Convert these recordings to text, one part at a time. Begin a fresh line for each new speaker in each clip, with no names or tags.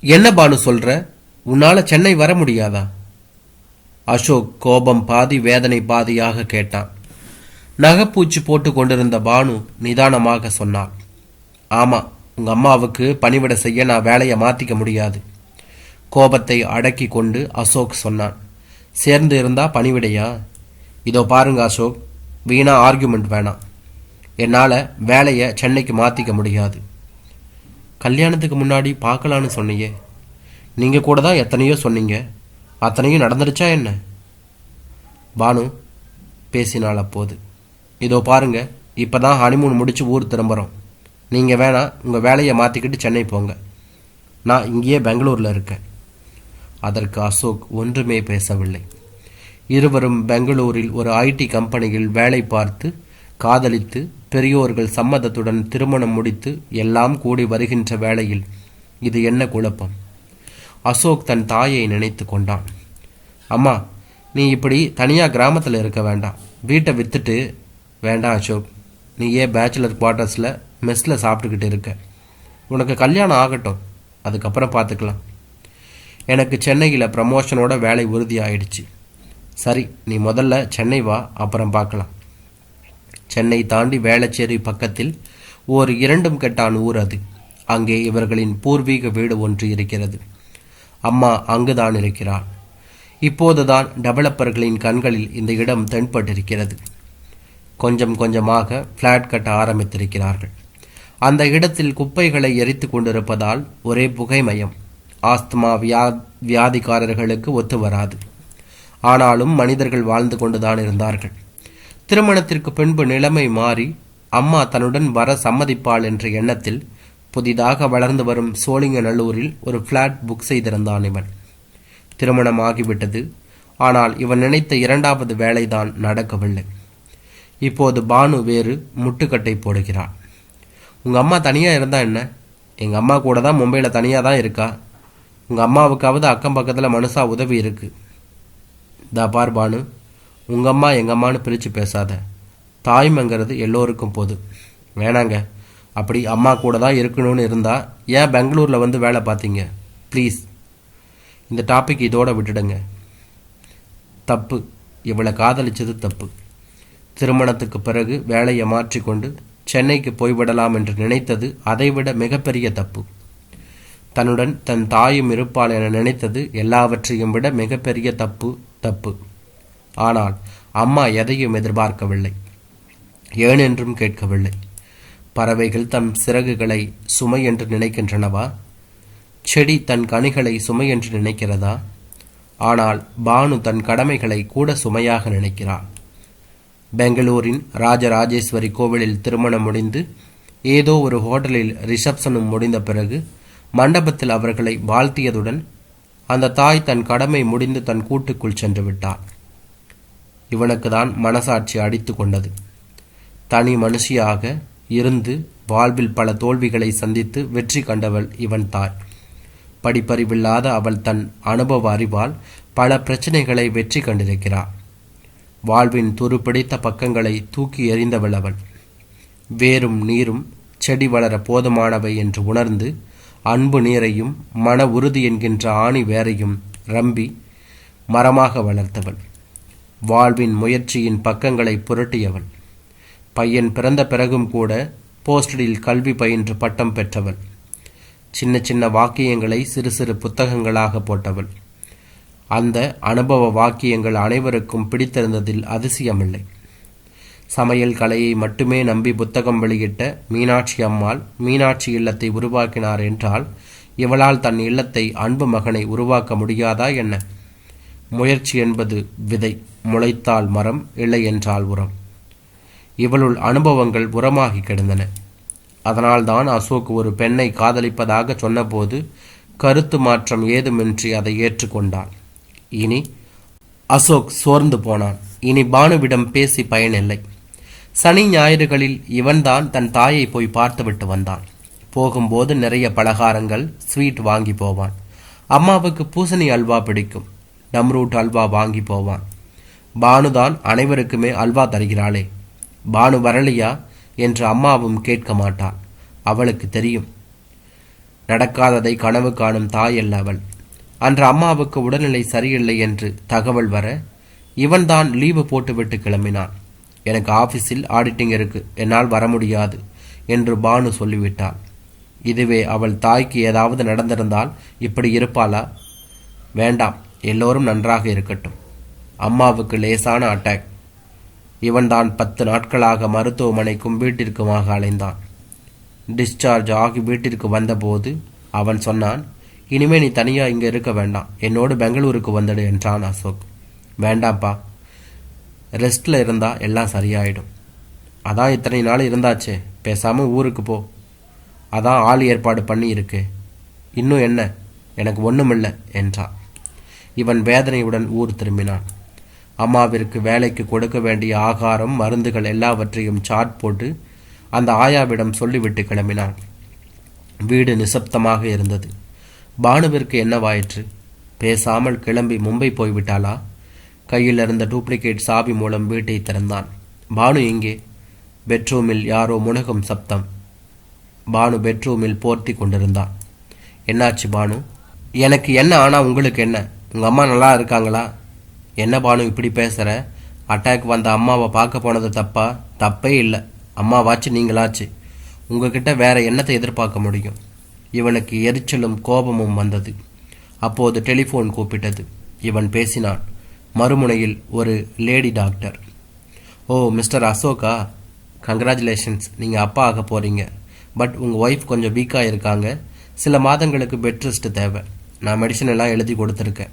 என்ன பானு சொல்ற? உன்னால சென்னை வர முடியாதா? அசோக் கோபம் பாதி வேதனை பாதியாக கேட்டான். நகைப்பூச்சி போட்டு கொண்டிருந்த பானு நிதானமாக சொன்னாள் ஆமா உங்க அம்மாவுக்கு பணிவிட செய்ய நான் வேலையை மாத்திக்க முடியாது. கோபத்தை அடக்கி கொண்டு அசோக் சொன்னான். சேர்ந்து இருந்தா பணிவிடையா? இதோ பாருங்க அசோக் வீணா ஆர்கியூமெண்ட் வேணாம். என்னால் வேலையை சென்னைக்கு மாற்றிக்க முடியாது. கல்யாணத்துக்கு முன்னாடி பார்க்கலான்னு சொன்னீங்க நீங்கள் கூட தான் எத்தனையோ சொன்னீங்க. அத்தனையும் நடந்துருச்சா என்ன? பானு பேசினாள் அப்போது. இதோ பாருங்க இப்போ தான் ஹனிமூன் முடித்து ஊர் திரும்புகிறோம் நீங்கள் வேணா உங்கள் வேலையை மாற்றிக்கிட்டு சென்னை போங்க. நான் இங்கேயே பெங்களூரில் இருக்கேன். அதற்கு அசோக் ஒன்றுமே பேசவில்லை. இருவரும் பெங்களூரில் ஒரு ஐடி கம்பெனியில் வேலை பார்த்து காதலித்து பெரியோர்கள் சம்மதத்துடன் திருமணம் முடித்து எல்லாம் கூடி வருகின்ற வேளையில் இது என்ன குழப்பம்? அசோக் தன் தாயை நினைத்து கொண்டான். அம்மா நீ இப்படி தனியாக கிராமத்தில் இருக்க வேண்டாம். வீட்டை வித்துட்டு வேண்டாம் அசோக். நீ ஏன் பேச்சுலர் குவார்ட்டர்ஸில் மெஸ்ஸில் சாப்பிட்டுக்கிட்டு இருக்க. உனக்கு கல்யாணம் ஆகட்டும். அதுக்கப்புறம் பார்த்துக்கலாம் எனக்கு சென்னையில் ப்ரமோஷனோட வேலை உறுதி ஆயிடுச்சு சரி நீ முதல்ல சென்னை வா அப்புறம் பார்க்கலாம் சென்னை தாண்டி வேளச்சேரி பக்கத்தில் ஓர் இரண்டும் கெட்டான் ஊர் அது. அங்கே இவர்களின் பூர்வீக வீடு ஒன்று இருக்கிறது. அம்மா அங்குதான் இருக்கிறாள். இப்போதுதான் டெவலப்பர்களின் கண்களில் இந்த இடம் தென்பட்டிருக்கிறது. கொஞ்சம் கொஞ்சமாக ஃப்ளாட் கட்ட ஆரம்பித்திருக்கிறார்கள். அந்த இடத்தில் குப்பைகளை எரித்து கொண்டிருப்பதால் ஒரே புகைமயம். ஆஸ்துமா வியா வியாதிக்காரர்களுக்கு ஒத்து வராது. ஆனாலும் மனிதர்கள் வாழ்ந்து கொண்டுதான் இருந்தார்கள். திருமணத்திற்கு பின்பு நிலைமை மாறி அம்மா தன்னுடன் வர சம்மதிப்பாள் என்ற எண்ணத்தில் புதிதாக வளர்ந்து வரும் சோழிங்கநல்லூரில் ஒரு ஃப்ளாட் புக் செய்திருந்தான் இவன். திருமணம் ஆகிவிட்டது. ஆனால் இவன் நினைத்த இரண்டாவது வேலைதான் நடக்கவில்லை. இப்போது பானு வேறு முட்டுக்கட்டை போடுகிறாள் உங்கள் அம்மா தனியாக இருந்தா என்ன? எங்கள் அம்மா கூட தான் மும்பையில் தனியாக தான் இருக்கா? உங்கள் அம்மாவுக்காவது அக்கம் பக்கத்தில் மனுஷா உதவி இருக்குது தா பார் பானு உங்கள் அம்மா எங்கள் அம்மான்னு பிரித்து பேசாத. தாய்மைங்கிறது எல்லோருக்கும் போது. வேணாங்க. அப்படி அம்மா கூட தான் இருக்கணும்னு இருந்தால் ஏன் பெங்களூரில் வந்து வேலை பார்த்தீங்க? ப்ளீஸ் இந்த டாபிக் இதோட விட்டுடுங்க. தப்பு. இவளை காதலிச்சது தப்பு. திருமணத்துக்கு பிறகு வேலையை மாற்றிக்கொண்டு சென்னைக்கு போய்விடலாம் என்று நினைத்தது அதைவிட மிகப்பெரிய தப்பு. தன்னுடன் தன் தாயும் இருப்பாள் என நினைத்தது எல்லாவற்றையும் விட மிகப்பெரிய தப்பு தப்பு. ஆனால் அம்மா எதையும் எதிர்பார்க்கவில்லை ஏனென்றும் கேட்கவில்லை. பறவைகள் தம் சிறகுகளை சுமை என்று நினைக்கின்றனவா? செடி தன் கனிகளை சுமை என்று நினைக்கிறதா? ஆனால் பானு தன் கடமைகளை கூட சுமையாக நினைக்கிறாள். பெங்களூரின் ராஜராஜேஸ்வரி கோவிலில் திருமணம் முடிந்து ஏதோ ஒரு ஹோட்டலில் ரிசப்ஷனும் முடிந்த பிறகு மண்டபத்தில் அவர்களை வாழ்த்தியதுடன் அந்த தாய் தன் கடமை முடிந்து தன் கூட்டுக்குள் சென்று விட்டாள். இவனுக்கு தான் மனசாட்சி அடித்து கொண்டது. தனி மனுஷியாக இருந்து வாழ்வில் பல தோல்விகளை சந்தித்து வெற்றி கண்டவள் இவன் தாய். படிப்பறிவில்லாத அவள் தன் அனுபவ அறிவால் பல பிரச்சனைகளை வெற்றி கண்டிருக்கிறாள். வாழ்வின் துருப்பிடித்த பக்கங்களை தூக்கி எறிந்தவள் அவள். வேரும் நீரும் செடி வளர போதுமானவை என்று உணர்ந்து அன்பு நீரையும் மன உறுதி என்கின்ற ஆணி வேரையும் ரம்பி மரமாக வளர்த்தவள். வாழ்வின் முயற்சியின் பக்கங்களை புரட்டியவள் பையன் பிறந்த பிறகும் கூட போஸ்டடில் கல்வி பயின்று பட்டம் பெற்றவள். சின்ன சின்ன வாக்கியங்களை சிறு சிறு புத்தகங்களாக போட்டவள். அந்த அனுபவ வாக்கியங்கள் அனைவருக்கும் பிடித்திருந்ததில் அதிசயமில்லை. சமையல் கலையை மட்டுமே நம்பி புத்தகம் வெளியிட்ட மீனாட்சி அம்மாள் மீனாட்சி இல்லத்தை உருவாக்கினார் என்றால் இவளால் தன் இல்லத்தை அன்பு மகனை உருவாக்க முடியாதா என்ன? முயற்சி என்பது விதை. முளைத்தால் மரம் இல்லை என்றால் உரம். இவளுள் அனுபவங்கள் உரமாகி கிடந்தன. அதனால்தான் அசோக் ஒரு பெண்ணை காதலிப்பதாக சொன்னபோது கருத்து மாற்றம் ஏதுமின்றி அதை ஏற்றுக்கொண்டாள் இனி அசோக் சோர்ந்து போனான். இனி பானுவிடம் பேசி பயனில்லை. சனி ஞாயிறுகளில் இவன்தான் தன் தாயை போய் பார்த்துவிட்டு வந்தான். போகும்போது நிறைய பலகாரங்கள் ஸ்வீட் வாங்கி போவான். அம்மாவுக்கு பூசணி அல்வா பிடிக்கும். டம்ரூட் அல்வா வாங்கி போவான். பானுதான் அனைவருக்குமே அல்வா தருகிறாளே. பானு வரலையா? என்று அம்மாவும் கேட்க மாட்டாள். அவளுக்கு தெரியும். நடக்காததை கனவு காணும் தாய் அல்ல அவள். அன்று அம்மாவுக்கு உடல்நிலை சரியில்லை என்று தகவல் வர இவன்தான் லீவு போட்டுவிட்டு கிளம்பினான். எனக்கு ஆபீஸில் ஆடிட்டிங் இருக்கு என்னால் வர முடியாது என்று பானு சொல்லிவிட்டாள். இதுவே அவள் தாய்க்கு ஏதாவது நடந்திருந்தால் இப்படி இருப்பாளா? வேண்டாம் எல்லோரும் நன்றாக இருக்கட்டும். அம்மாவுக்கு லேசான அட்டாக். இவன்தான் பத்து நாட்களாக மருத்துவமனைக்கும் வீட்டிற்குமாக அலைந்தான். டிஸ்சார்ஜ் ஆகி வீட்டிற்கு வந்தபோது அவன் சொன்னான் இனிமே நீ தனியாக இங்கே இருக்க வேண்டாம். என்னோடு பெங்களூருக்கு வந்துடு என்றான் அசோக். வேண்டாம்ப்பா. ரெஸ்டில் இருந்தால் எல்லாம் சரியாயிடும். அதான் இத்தனை நாள் இருந்தாச்சே. பேசாமல் ஊருக்கு போ. அதான் ஆள் ஏற்பாடு பண்ணி இருக்கு இன்னும் என்ன? எனக்கு ஒன்றுமில்லை என்றான். இவன் வேதனையுடன் ஊர் திரும்பினான். அம்மாவிற்கு வேலைக்கு கொடுக்க வேண்டிய ஆகாரம் மருந்துகள் எல்லாவற்றையும் சாட் போட்டு அந்த ஆயாவிடம் சொல்லிவிட்டு கிளம்பினான் வீடு நிசப்தமாக இருந்தது. பானுவிற்கு என்னவாயிற்று? பேசாமல் கிளம்பி மும்பை போய்விட்டாளா? கையில் இருந்த டூப்ளிகேட் சாவி மூலம் வீட்டை திறந்தான். பானு எங்கே? பெட்ரூமில் யாரோ முனகும் சப்தம். பானு பெட்ரூமில் போர்த்தி கொண்டிருந்தான். என்னாச்சு பானு? எனக்கு என்ன ஆனால் உங்களுக்கு என்ன? உங்கள் அம்மா நல்லா இருக்காங்களா? என்ன பானு இப்படி பேசுகிற அட்டாக் வந்த அம்மாவை பார்க்க போனது தப்பா? தப்பே இல்லை. அம்மாவாச்சு நீங்களாச்சு. உங்ககிட்ட வேற என்னத்தை எதிர்பார்க்க முடியும்? இவனுக்கு எரிச்சலும் கோபமும் வந்தது. அப்போது டெலிஃபோன் கூப்பிட்டது. இவன் பேசினான். மறுமுனையில் ஒரு lady doctor. Oh mister Ashoka congratulations. நீங்கள் அப்பா ஆக போகிறீங்க பட் உங்கள் ஒய்ஃப் கொஞ்சம் வீக்காக இருக்காங்க. சில மாதங்களுக்கு பெட் ரெஸ்ட் தேவை. நான் மெடிசன் எல்லாம் எழுதி கொடுத்துருக்கேன்.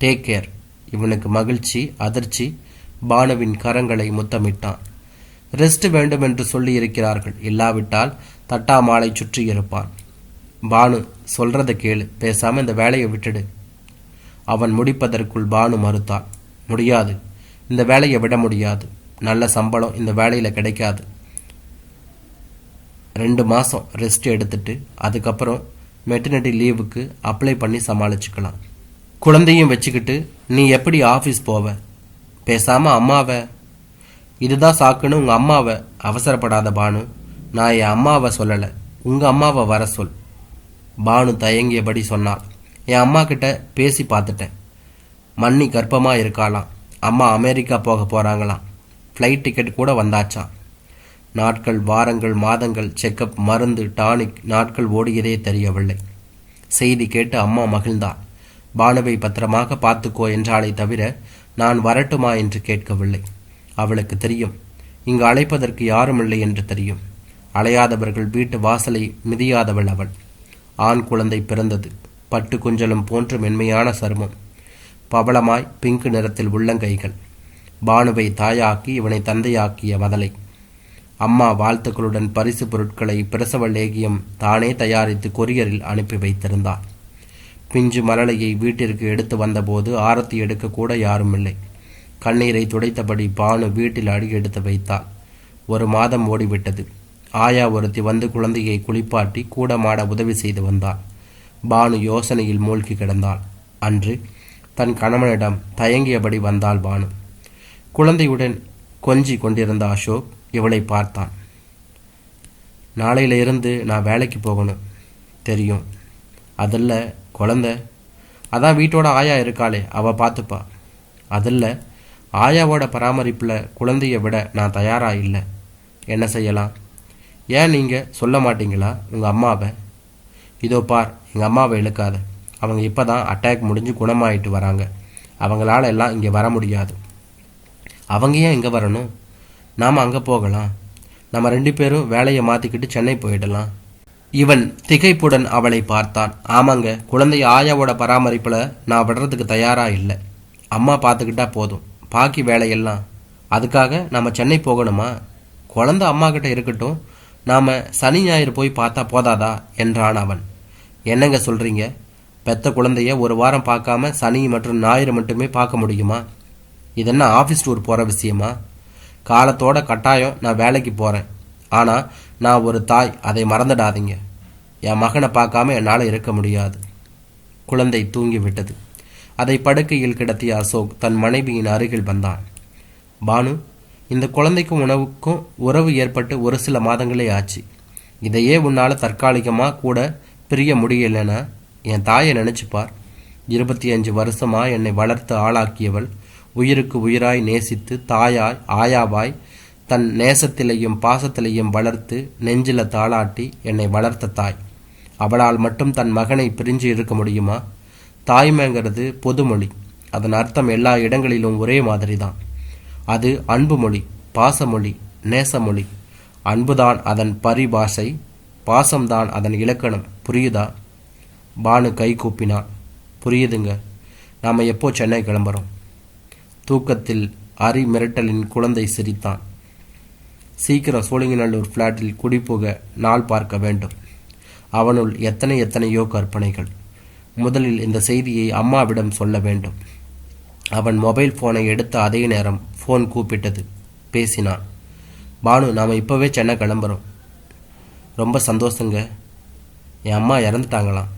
Take care. இவனுக்கு மகிழ்ச்சி அதிர்ச்சி பானுவின் கரங்களை முத்தமிட்டான். ரெஸ்ட் வேண்டும் என்று சொல்லி இருக்கிறார்கள் இல்லாவிட்டால் தட்டா மாலை சுற்றி இருப்பான். பானு சொல்றத கேளு. பேசாம இந்த வேலையை விட்டுடு. அவன் முடிப்பதற்குள் பானு மறுத்தான். முடியாது. இந்த வேலையை விட முடியாது. நல்ல சம்பளம் இந்த வேலையில் கிடைக்காது. ரெண்டு மாதம் ரெஸ்ட் எடுத்துட்டு அதுக்கப்புறம் மெட்டர்னிட்டி லீவுக்கு அப்ளை பண்ணி சமாளிச்சுக்கலாம். குழந்தையும் வச்சுக்கிட்டு நீ எப்படி ஆஃபீஸ் போவ? பேசாம அம்மாவை. இதுதான் சாக்குன்னு உங்கள் அம்மாவை அவசரப்படாத பானு. நான் என் அம்மாவை சொல்லலை. உங்கள் அம்மாவை வர சொல். பானு தயங்கியபடி சொன்னாள். என் அம்மா கிட்ட பேசி பார்த்துட்டேன். மன்னி கர்ப்பமாக இருக்காளாம். அம்மா அமெரிக்கா போக போகிறாங்களாம் ஃப்ளைட் டிக்கெட் கூட வந்தாச்சாம். நாட்கள் வாரங்கள் மாதங்கள் செக்கப் மருந்து டானிக் நாட்கள் ஓடியதே தெரியவில்லை. செய்தி கேட்டு அம்மா மகிழ்ந்தாள். பானுவை பத்திரமாக பார்த்துக்கோ என்றாலே தவிர நான் வரட்டுமா என்று கேட்கவில்லை. அவளுக்கு தெரியும் இங்கு அழைப்பதற்கு யாரும் இல்லை என்று தெரியும். அலையாதவர்கள் வீட்டு வாசலை மிதியாதவள் அவள். ஆண் குழந்தை பிறந்தது பட்டு குஞ்சலும் போன்ற மென்மையான சருமம். பவளமாய் பிங்க் நிறத்தில் உள்ளங்கைகள். பானுவை தாயாக்கி இவனை தந்தையாக்கிய வதலை அம்மா வாழ்த்துக்களுடன் பரிசு பொருட்களை பிரசவ லேகியம் தானே தயாரித்து கொரியரில் அனுப்பி வைத்திருந்தார். பிஞ்சு மலலையை வீட்டிற்கு எடுத்து வந்தபோது ஆரத்தி எடுக்க கூட யாரும் இல்லை கண்ணீரை துடைத்தபடி பானு வீட்டில் அடி எடுத்து வைத்தாள். ஒரு மாதம் ஓடிவிட்டது. ஆயா ஒருத்தி வந்து குழந்தையை குளிப்பாட்டி கூட மாட உதவி செய்து வந்தாள். பானு யோசனையில் மூழ்கி கிடந்தாள். அன்று தன் கணவனிடம் தயங்கியபடி வந்தாள் பானு. குழந்தையுடன் கொஞ்சி கொண்டிருந்த அசோக் இவளை பார்த்தான். நாளையில இருந்து நான் வேலைக்கு போகணும். தெரியும். அதில் குழந்த. அதான் வீட்டோட ஆயா இருக்காளே அவ பார்த்துப்பா. அதில் ஆயாவோட பராமரிப்பில் குழந்தைய விட நான் தயாராக இல்லை. என்ன செய்யலாம்? ஏன் நீங்கள் சொல்ல மாட்டீங்களா? உங்கள் அம்மாவை? இதோ பார் எங்கள் அம்மாவை இழுக்காத. அவங்க இப்போ தான் அட்டாக் முடிஞ்சு குணமாயிட்டு வராங்க. அவங்களால எல்லாம் இங்கே வர முடியாது. அவங்க ஏன் இங்கே வரணும்? நாம் அங்கே போகலாம். நம்ம ரெண்டு பேரும் வேலையை மாற்றிக்கிட்டு சென்னை போயிடலாம். இவன் திகைப்புடன் அவளை பார்த்தான். ஆமாங்க குழந்தை ஆயாவோட பராமரிப்பில் நான் விடுறதுக்கு தயாராக இல்லை. அம்மா பார்த்துக்கிட்டா போதும். பாக்கி வேலையெல்லாம் அதுக்காக நம்ம சென்னை போகணுமா? குழந்தை அம்மா கிட்ட இருக்கட்டும் நாம் சனி ஞாயிறு போய் பார்த்தா போதாதா? என்றான் அவன். என்னங்க சொல்கிறீங்க பெத்த குழந்தைய ஒரு வாரம் பார்க்காம சனி மற்றும் ஞாயிறு மட்டுமே பார்க்க முடியுமா? இது ஆஃபீஸ் டூர் போகிற விஷயமா? காலத்தோட கட்டாயம் நான் வேலைக்கு போகிறேன் ஆனால் நான் ஒரு தாய் அதை மறந்துடாதீங்க. என் மகனை பார்க்காம என்னால் இருக்க முடியாது. குழந்தை தூங்கி விட்டது அதை படுக்கையில் கிடத்திய அசோக் தன் மனைவியின் அருகில் வந்தான். பானு இந்த குழந்தைக்கும் உணவுக்கும் உறவு ஏற்பட்டு ஒரு சில மாதங்களே ஆச்சு. இதையே உன்னால் தற்காலிகமாக கூட பிரிய முடியலைன்னா என் தாயை நினச்சிப்பார். இருபத்தி அஞ்சு வருஷமாக என்னை வளர்த்து ஆளாக்கியவள் உயிருக்கு உயிராய் நேசித்து தாயாய் ஆயாவாய் தன் நேசத்திலையும் பாசத்திலையும் வளர்த்து நெஞ்சில தாளாட்டி என்னை வளர்த்த தாய். அவளால் மட்டும் தன் மகனை பிரிஞ்சு இருக்க முடியுமா? தாய்மைங்கிறது பொதுமொழி. அதன் அர்த்தம் எல்லா இடங்களிலும் ஒரே மாதிரி தான் அது அன்பு மொழி பாசமொழி நேசமொழி. அன்புதான் அதன் பரிபாஷை பாசம்தான் அதன் இலக்கணம். புரியுதா? பானு கை கூப்பினான். புரியுதுங்க. நாம் எப்போ சென்னை கிளம்புறோம்? தூக்கத்தில் அரி மிரட்டலின் குழந்தை சிரித்தான். சீக்கிரம் சோழிங்கநல்லூர் ஃப்ளாட்டில் குடிபோக நாள் பார்க்க வேண்டும். அவனுள் எத்தனை எத்தனையோ கற்பனைகள். முதலில் இந்த செய்தியை அம்மாவிடம் சொல்ல வேண்டும். அவன் மொபைல் ஃபோனை எடுத்த அதே நேரம் ஃபோன் கூப்பிட்டது. பேசினான். பானு நாம் இப்போவே சென்னை கிளம்புறோம். ரொம்ப சந்தோஷங்க. என் அம்மா இறந்துட்டாங்களாம்.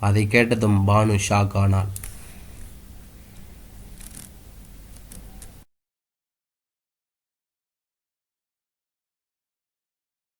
அதை கேட்டதும் பானு ஷாக் ஆனாள்.